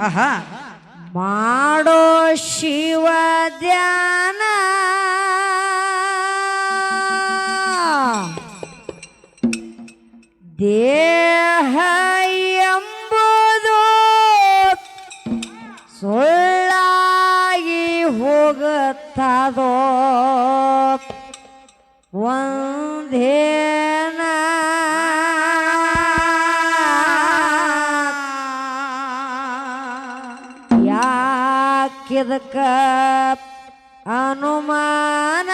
ಆಹಾ. ಮಾಡೋ ಶಿವ ಧ್ಯಾನ. ದೇಹ ಎಂಬುದು ಸುಳ್ಳಾಗಿ ಹೋಗುತ್ತದೋ. ಒಂದೇನ ಯಾಕಿದಕ್ಕ ಅನುಮಾನ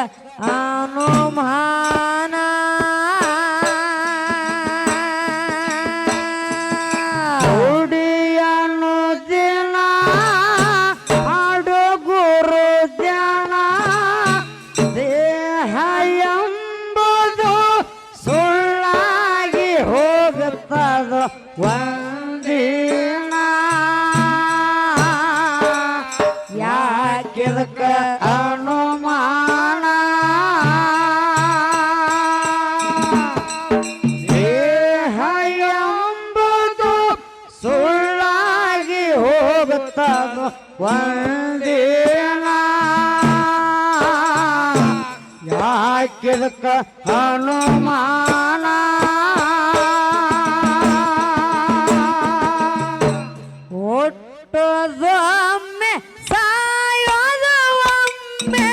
ಯಾಕಿದಕ್ಕ ಒಂದಿನ ಯಾಕಿದಕ್ಕ ಅನುಮಾನ ಹುಟ್ಟೋದೊಮ್ಮೆ ಸಾಯೋದು ಒಮ್ಮೆ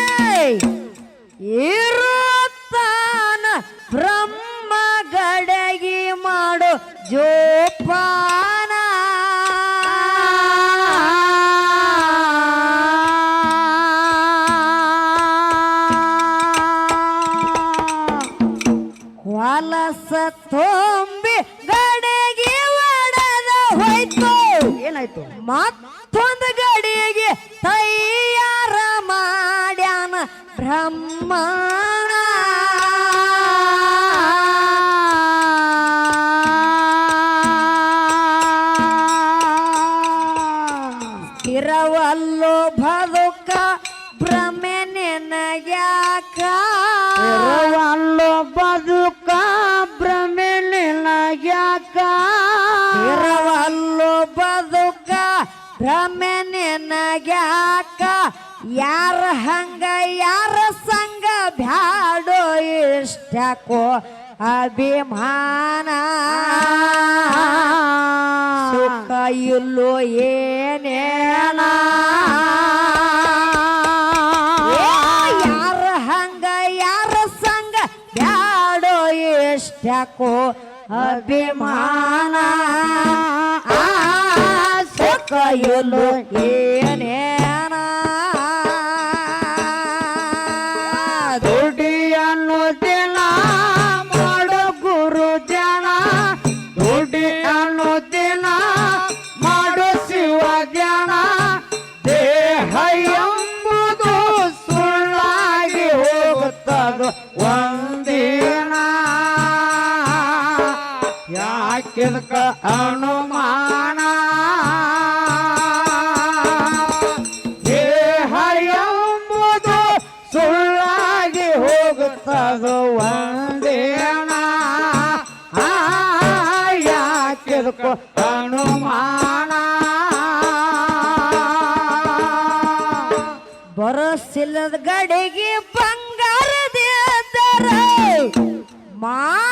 ಇರುತ್ತಾನ ಬ್ರಹ್ಮ ಗಡಗಿ ಮಾಡು ಜೋಪಾನ. ನಿನಗ್ಯಾಕ ಯಾರ ಹಂಗ, ಯಾರ ಸಂಗ ಬ್ಯಾಡೋ ಇಷ್ಟಕೋ ಅಭಿಮಾನ. ಸುಖ ಏನೇನ? ಯಾರ ಹಂಗ, ಯಾರ ಸಂಗ ಬ್ಯಾಡೋ ಇಷ್ಟಕೋ ಅಭಿಮಾನ. ಇಲ್ಲೋ ಏನೇನ ದುಡಿಯನ್ನು ದಿನ ಮಾಡು ಗುರು ಜನ ದುಡಿಯನ್ನು ದಿನ ಮಾಡು ಶಿವ ಜನ ದೇಹ ಎಂಬುದು ಸುಳ್ಳಾಗಿ ಹೋಗುತ್ತದೆ ಒಂದಿನ. ಯಾಕೆ ಅನುಮಾನ ಯಾಕಿದಕ್ಕೂ ಅನುಮಾನ ಬರಸಿಲ್ಲದ ಗಡಿಗೆ ಬಂಗಾರದಿದ್ದರ ಮಾಡುವುದೇನು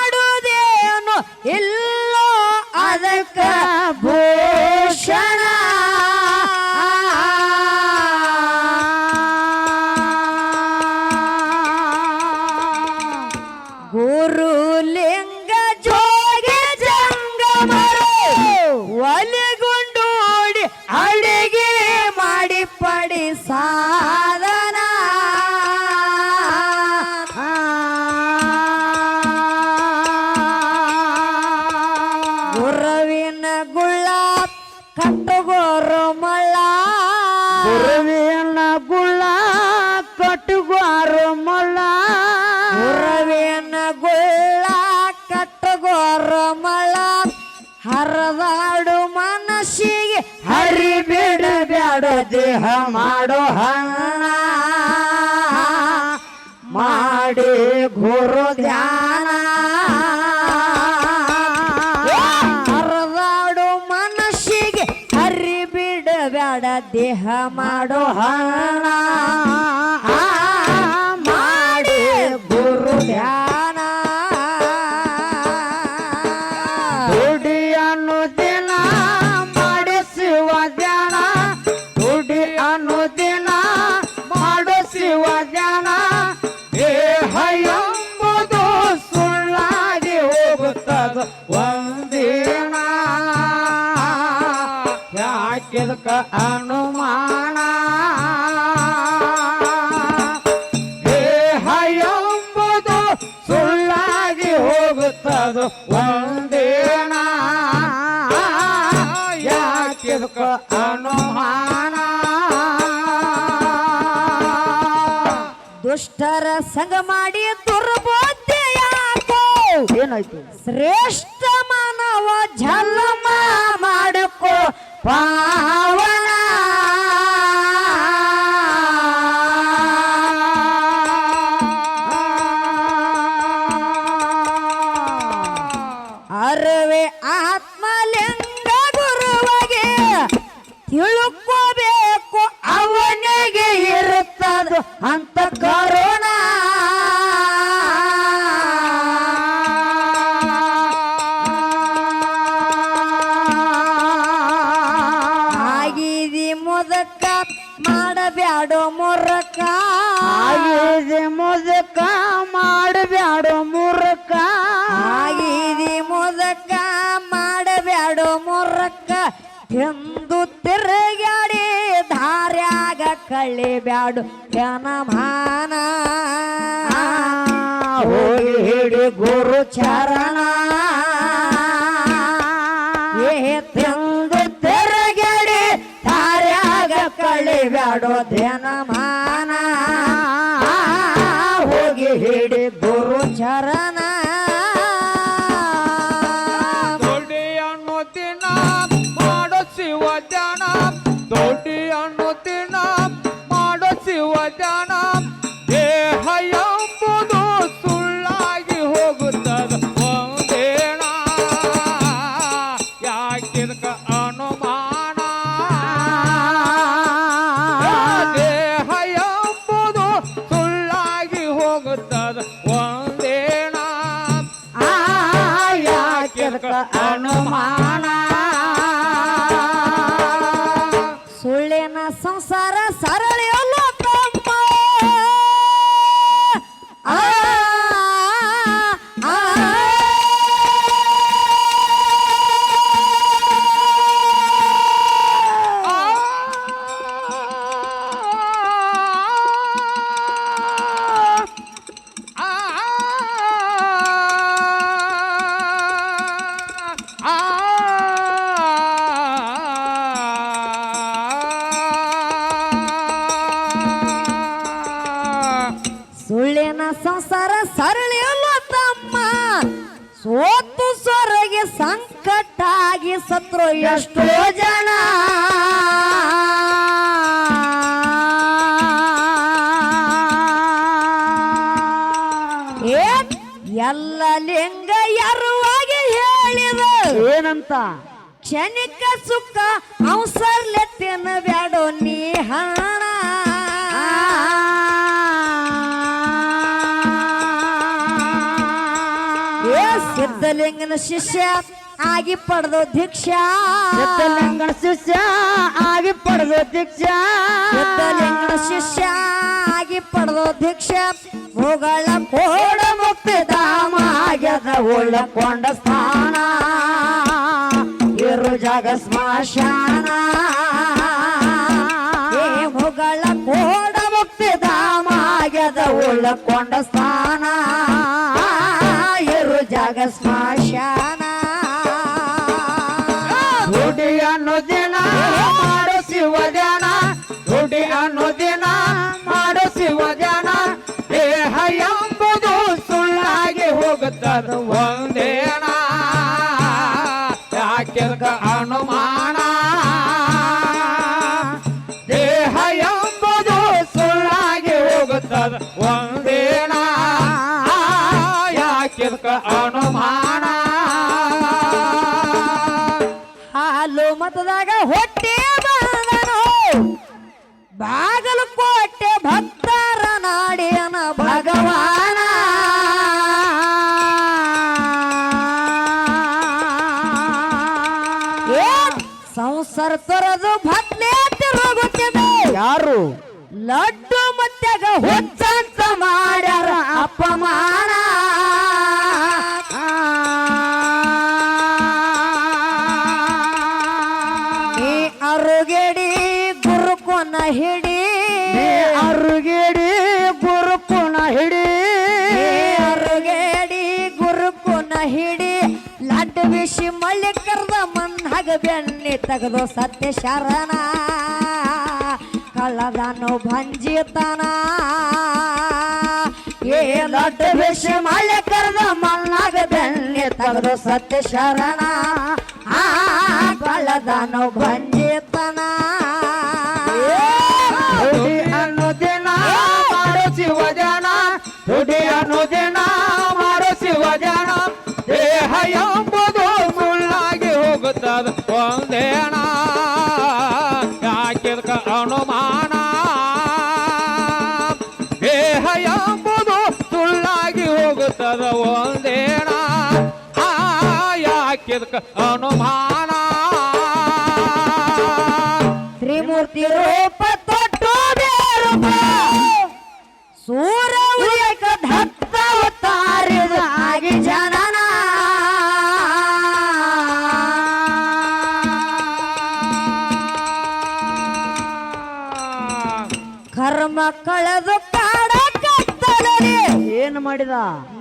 ಹರದಾಡು ಮನಸ್ಸಿಗೆ ಹರಿ ಬಿಡ ಬ್ಯಾಡ ದೇಹ ಮಾಡೋ ಹಣ ಮಾಡಿ ಗುರು ಧ್ಯಾನ. ಹರದಾಡು ಮನಸ್ಸಿಗೆ ಹರಿ ಬಿಡಬೇಡ ದೇಹ ಮಾಡೋ ಹಣ. ಸುಳ್ಳಾಗಿ ಹೋಗುತ್ತದು ದುಷ್ಟರ ಸಂಗ ಮಾಡಿ ದುರ್ಬೋಧ್ಯ ಯಾಕೋ? ಏನಾಯ್ತು? ಶ್ರೇಷ್ಠ ಮಾನವ ಜನ್ಮ ಮಾಡಕೋ. ಪಾವನ Yo loco ದಾರ್ಯಾಗ ಕಳಿಬ್ಯಾಡು ಜನಮಾನ ಹೋಗಿ ಹಿಡಿ ಗುರು ಚರಣ. ಏ ತಂದು ಕಳ್ಳಿ ಬ್ಯಾಡು ಧ್ಯಾನಮಾನ ಧ್ಯಾನ ದೇಹ ಸುಳ್ಳಾಗಿ ಹೋಗುತ್ತದ. ಒಂದೇಣ, ಯಾಕಿದಕ ಅನುಮಾನ? ದೇಹ ಎಂಬುದು ಸುಳ್ಳಾಗಿ ಹೋಗುತ್ತದ. ಒಂದೇಣ, ಯಾಕಿದಕ ಅನುಮಾನ? ಸುಳ್ಳಿನ ಸಂಸಾರ ಸರಳಿಯಲ್ಲ. ತಮ್ಮ ಸುಳ್ಳಿನ ಸಂಸಾರ ಸರಳಿಯಲ್ಲ ತಮ್ಮ. ಸೋತು ಸೊರಗೆ ಸಂಕಟ ಆಗಿ ಸತ್ರು ಎಷ್ಟೋ ಜನ. ಏ ಎಲ್ಲ ಲಿಂಗ ಯಾರುವಾಗಿ ಹೇಳಿದ? ಏನಂತ? ಕ್ಷಣಿಕ ಸುಖ ಅವಸರ್ಲೆತ್ತೇನು ಬ್ಯಾಡೋ ನೀ ಹಣ. ಸಿದ್ಧಲಿಂಗನ ಶಿಷ್ಯ ಆಗಿ ಪಡೆದು ದೀಕ್ಷ ಸಿದ್ಧಲಿಂಗನ ಶಿಷ್ಯ ಆಗಿ ಪಡೆದು ದೀಕ್ಷ ಸಿದ್ಧಲಿಂಗನ ಶಿಷ್ಯ ಆಗಿ ಪಡೆದು ದೀಕ್ಷ ಭೂಗಳ ಕೋಡ ಮುಕ್ತಿ ಧಾಮ ಆಗ್ಯದ ಉಳ್ಳಕೊಂಡ ಸ್ಥಾನ. ಇರು ಜಾಗ ಸ್ಮಶಾನ. ಭೂಗಳ ಕೋಡ ಮುಕ್ತಿ ಧಾಮ ಆಗ್ಯದ ಉಳ್ಳಕೊಂಡ ಸ್ಥಾನ. ಜಾಗ ಸ್ಮಶಾನ ದುಡಿ ಅನ್ನೋ ದಿನ ಮಾಡು ಶಿವ ಜನ ದುಡಿ ಅನ್ನೋ ದಿನ ಮಾಡು ಶಿವ ಜನ ದೇಹ ಎಂಬುದು ಸುಳ್ಳಾಗಿ ಹೋಗುತ್ತದ ಒಂದೇನ. ಯಾಕೆದಕ ಅನುಮಾನ? ದೇಹ ಎಂಬುದು ಸುಳ್ಳಾಗಿ ಹೋಗುತ್ತದೆ ಒಂದೇಣ ಅಪಮಾನ. ನೀ ಅರುಗೆಡಿ ಗುರುಕೊನ ಹಿಡಿ. ಅರುಗೆಡಿ ಗುರುಪುಣ ಹಿಡಿ. ಅರುಗೆಡಿ ಗುರುಕೊನ ಹಿಡಿ. ಲಡ್ಡು ಬಿಸಿ ಮಲ್ಲಿಕರ್ದ ಮಂದಾಗ ಮನ್ನಾಗ ಬೆಣ್ಣೆ ತೆಗೆದು ಸತ್ಯ ಶರಣ. ಕಳ್ಳದನು ಭಂಜಿತನ. ಏ ದೊಡ್ಡ ಬಿಸಿ ಮಳ್ಳಿ ಕರ್ದ ಮನ್ನಾಗ ಬೆಣ್ಣೆ ತೆಗೆದು ಸತ್ಯ ಶರಣ. ಆ ಕಳ್ಳದನು ಭಂಜಿತನ. ಒಂದೇಣ ಆ ಯಾಕೆದಕ ಅನುಮಾನ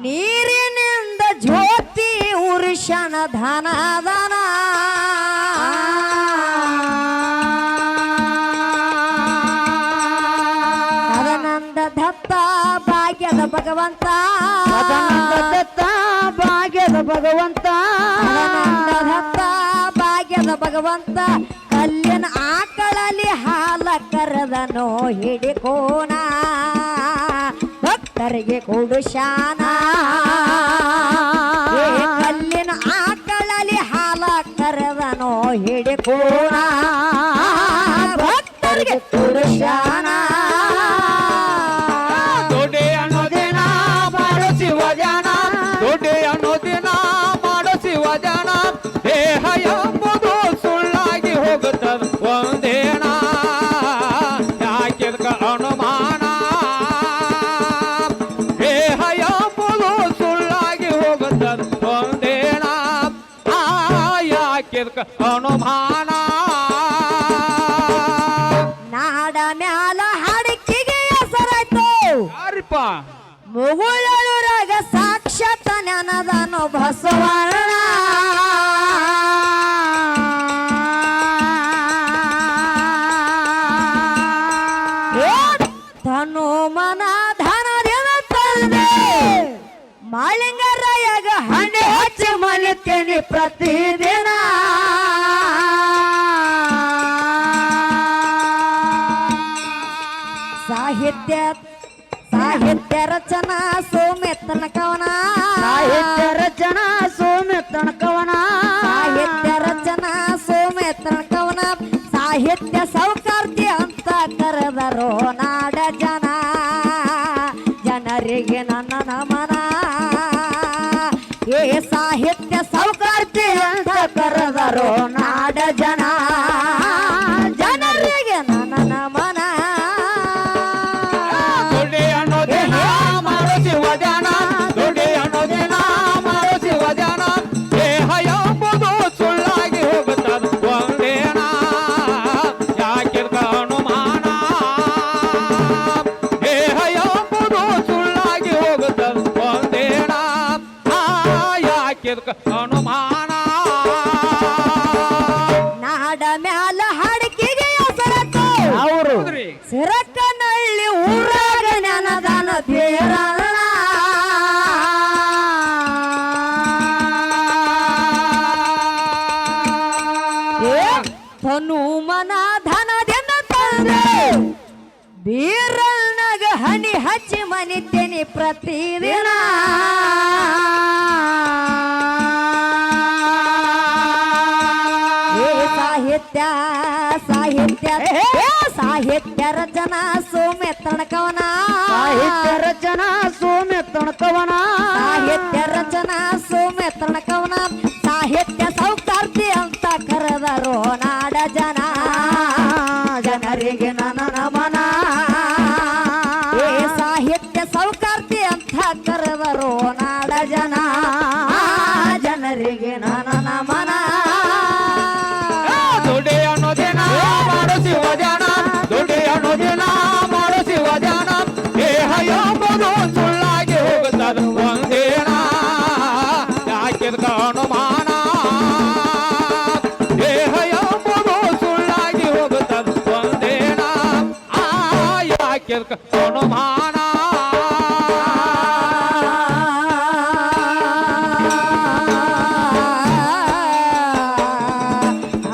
ನೀರಿನಿಂದ ಜ್ಯೋತಿ ಉರುಷನ ಧನ ಧನ ಸದನಂದ ದತ್ತ ಭಾಗ್ಯದ ಭಗವಂತ. ಸದಾನಂದ ದತ್ತ ಭಾಗ್ಯದ ಭಗವಂತ. ಸದಾನಂದ ದತ್ತ ಭಾಗ್ಯದ ಭಗವಂತ. ಕಲ್ಲಿನ ಆಕಳಲ್ಲಿ ಹಾಲ ಕರೆದನೋ ಹಿಡಿಕೋಣ. ಭಕ್ತರಿಗೆ ಕೊಡು ಶಾನ. ಕಲ್ಲಿನ ಆಕಳಲ್ಲಿ ಹಾಲ ಕರೆದನೋ ಹಿಡಿಕೋಣ. ಆ ಯಾಕೆದಕ ಅನುಮಾನ? ನಾಡ ಮ್ಯಾಲ ಹಡಕಿಗೆ ಹೆಸರಾಯ್ತು. ಯಾರಿಪ್ಪ? ಮುಗುಳೂರಾಗ ಸಾಕ್ಷಾತ್ ನೆನದನು ಬಸವಣ್ಣ. pra atender ಸಾಹಿತ್ಯ ಸಾಹಿತ್ಯ ಸಾಹಿತ್ಯ ರಚನಾ ಸೋಮ್ಯ ತಣಕವನ ಸಾಹಿತ್ಯ ರಚನಾ ಸೋಮ್ಯ ತಣಕವನ ಸಾಹಿತ್ಯ ರಚನಾ ಸೋಮ್ಯ ತಣಕವನ ಸಾಹಿತ್ಯ ಸೌಕಾರ್ತಿ ಅಂತ ಕರೆದರು ನಾಡ ಜನ. ಹೋಗುತ್ತದೆ ಒಂದೇನ ಯಾಕಿದ್ಕ ಅನುಮಾನ ದೇಹ ಎಂಬುದು ಸುಳ್ಳಾಗಿ ಹೋಗುತ್ತದೆ ಒಂದೇನ ಆ ಯಾಕಿದ್ಕ ಅನುಮಾನ